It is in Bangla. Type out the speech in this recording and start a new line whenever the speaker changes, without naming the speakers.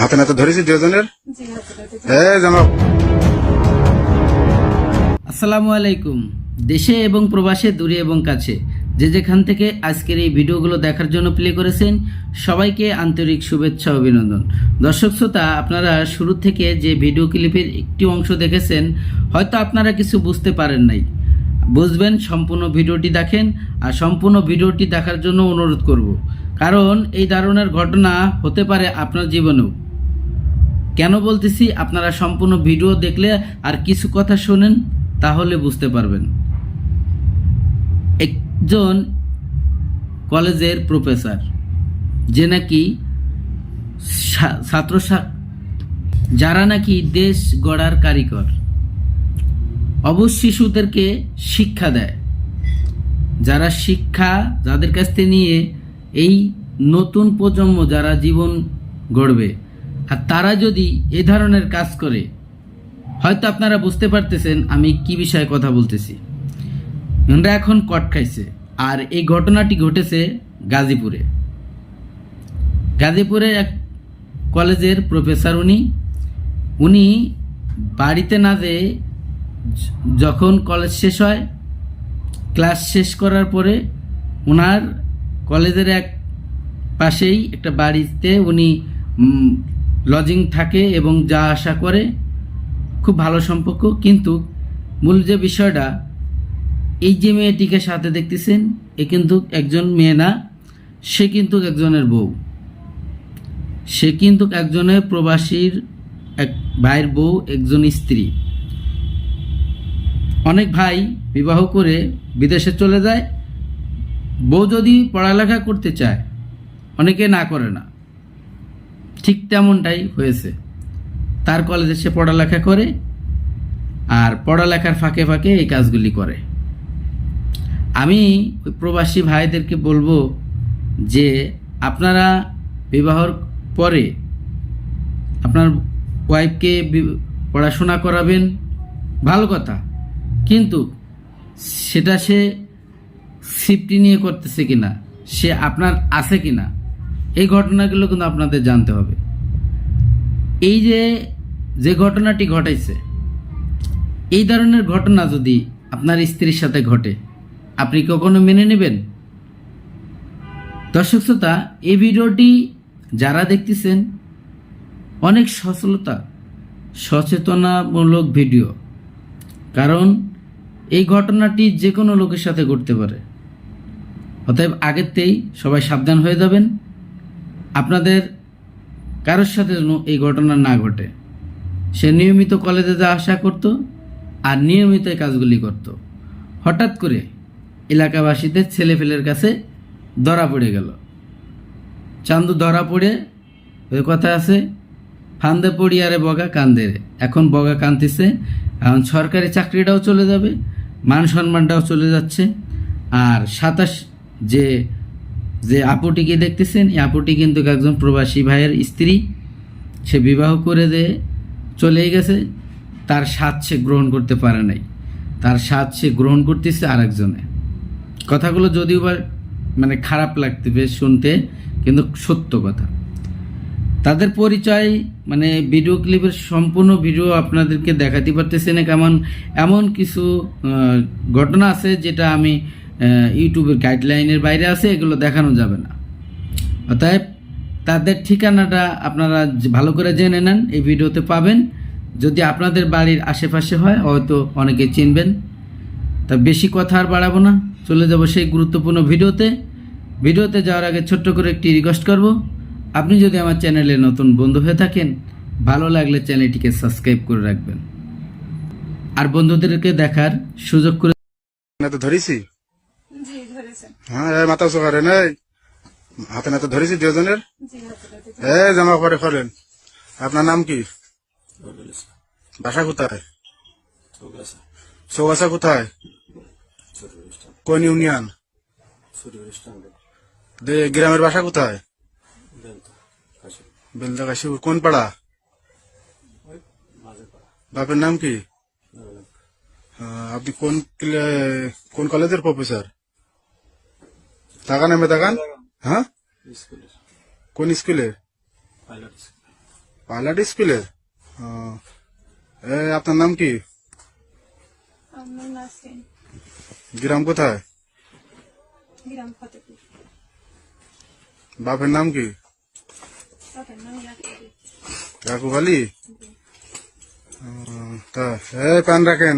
হাতে নাতে ধরেছি দুজনের? জামা
আসসালামু আলাইকুম। দেশে এবং প্রবাসে, দূরে এবং কাছে, যে যেখান থেকে আজকের এই ভিডিওগুলো দেখার জন্য প্লে করেছেন, সবাইকে আন্তরিক শুভেচ্ছা অভিনন্দন। দর্শক শ্রোতা, আপনারা শুরু থেকে যে ভিডিও ক্লিপের একটি অংশ দেখেছেন, হয়তো আপনারা কিছু বুঝতে পারেন নাই। বুঝবেন, সম্পূর্ণ ভিডিওটি দেখেন, আর সম্পূর্ণ ভিডিওটি দেখার জন্য অনুরোধ করব। কারণ এই ধরনের ঘটনা হতে পারে আপনার জীবনেও। কেন বলতেছি, আপনারা সম্পূর্ণ ভিডিও দেখলে আর কিছু কথা শোনেন, তাহলে বুঝতে পারবেন। একজন কলেজের প্রফেসর, যে নাকি ছাত্র যারা নাকি দেশ গড়ার কারিগর অবশ্য শিশুদেরকে শিক্ষা দেয়। যারা শিক্ষা যাদের কাছ থেকে নিয়ে এই নতুন প্রজন্ম যারা জীবন গড়বে, আর তারা যদি এ ধরনের কাজ করে, হয়তো আপনারা বুঝতে পারতেছেন আমি কি বিষয়ে কথা বলতেছি। এনারা এখন কট খাইছে, আর এই ঘটনাটি ঘটেছে গাজীপুরে। গাজীপুরে এক কলেজের প্রফেসর উনি উনি বাড়িতে না যেয়ে যখন কলেজ শেষ হয়, ক্লাস শেষ করার পরে ওনার কলেজের এক পাশেই একটা বাড়িতে উনি লজিং থাকে এবং যা আশা করে, খুব ভালো সম্পর্ক। কিন্তু মূল যে বিষয়টা, এই যে মেয়েটিকে সাথে দেখতেছেন, এ কিন্তু একজন মেয়ে না, সে কিন্তু একজনের বউ। সে কিন্তু একজনের প্রবাসীর এক ভাইয়ের বউ, একজন স্ত্রী। অনেক ভাই বিবাহ করে বিদেশে চলে যায় বউ যদি পড়ালেখা করতে চায়, অনেকে না করে না। ঠিক তেমনটাই হয়েছে। তার কলেজে সে পড়ালেখা করে আর পড়ালেখার ফাঁকে ফাঁকে এই কাজগুলি করে। আমি ওই প্রবাসী ভাইদেরকে বলব যে, আপনারা বিবাহর পরে আপনার ওয়াইফকে পড়াশোনা করাবেন, ভালো কথা। কিন্তু সেটা সে সিফটি নিয়ে করতেছে কিনা, সে আপনার আছে কিনা, এই ঘটনাগুলো কিন্তু আপনাদের জানতে হবে। এই যে যে ঘটনাটি ঘটাইছে, এই ধরনের ঘটনা যদি আপনার স্ত্রীর সাথে ঘটে, আপনি কখনো মেনে নেবেন? দর্শক শ্রোতা, এই ভিডিওটি যারা দেখতেছেন, অনেক সচলতা, সচেতনামূলক ভিডিও, কারণ এই ঘটনাটি যে কোনো লোকের সাথে ঘটতে পারে। অতএব আগেরতেই সবাই সাবধান হয়ে যাবেন। আপনাদের কারোর সাথে যেন এই ঘটনা না ঘটে। সে নিয়মিত কলেজে যা আশা করত আর নিয়মিত কাজগুলি করত। হঠাৎ করে এলাকাবাসীদের ছেলেফেলের কাছে ধরা পড়ে গেল। চান্দু ধরা পড়ে, ওই কথা আছে, ফান্দে পড়ি আরে বগা কান্দে এখন বগা কান্দিছে, এখন সরকারি চাকরিটাও চলে যাবে, মান সম্মানটাও চলে যাচ্ছে। আর সাতাশ যে যে আপুটিকে দেখতেছেন, এই আপুটি কিন্তু একজন প্রবাসী ভাইয়ের স্ত্রী। সে বিবাহ করে যে চলেই গেছে, তার স্বাদ সে গ্রহণ করতে পারে নাই। তার স্বাদ সে গ্রহণ করতেছে আরেকজনে। কথাগুলো যদিও বা মানে খারাপ লাগতে বেশ শুনতে, কিন্তু সত্য কথা। তাদের পরিচয় মানে ভিডিও ক্লিপের সম্পূর্ণ ভিডিও আপনাদেরকে দেখাতে পারতেছি না কেমন, এমন কিছু ঘটনা আছে যেটা আমি ইউটিউবের গাইডলাইনের বাইরে আছে, এগুলো দেখানো যাবে না। অতএব তাদের ঠিকানাটা আপনারা ভালো করে জেনে নেন, এই ভিডিওতে পাবেন। যদি আপনাদের বাড়ির আশেপাশে হয়, হয়তো অনেকে চিনবেন। তা বেশি কথা আর বাড়াবো না। চলে যাব সেই গুরুত্বপূর্ণ ভিডিওতে। ভিডিওতে যাওয়ার আগে ছোট্ট করে একটি রিকোয়েস্ট করব। আপনি যদি আমার চ্যানেলে নতুন বন্ধু হয়ে থাকেন, ভালো লাগলে চ্যানেলটিকে সাবস্ক্রাইব করে রাখবেন। আর বন্ধুদেরকে দেখার সুযোগ করে
ধরেছি। হ্যাঁ মাথা উঁচু করেন এই হাতে নাতে ধরেছি দুজনের এই জামা পরে করেন। আপনার নাম কি? বাসা কোথায়? চৌবাসা কোথায়? কোন ইউনিয়ন? দে গ্রামের বাসা কোথায়? বেলদা কাশিপুর কোন পাড়া? বাপের নাম কি? আপনি কোন ক্লে- কোন কলেজের প্রফেসর? তাকান এমে তাকান হ্যাঁ? কোন স্কুলে? পাইলট স্কুলে। ও, এ আপনার নাম কি? গ্রাম কোথায়? বাপের নাম কি? আলী। ও, তা এ প্যান রাখেন।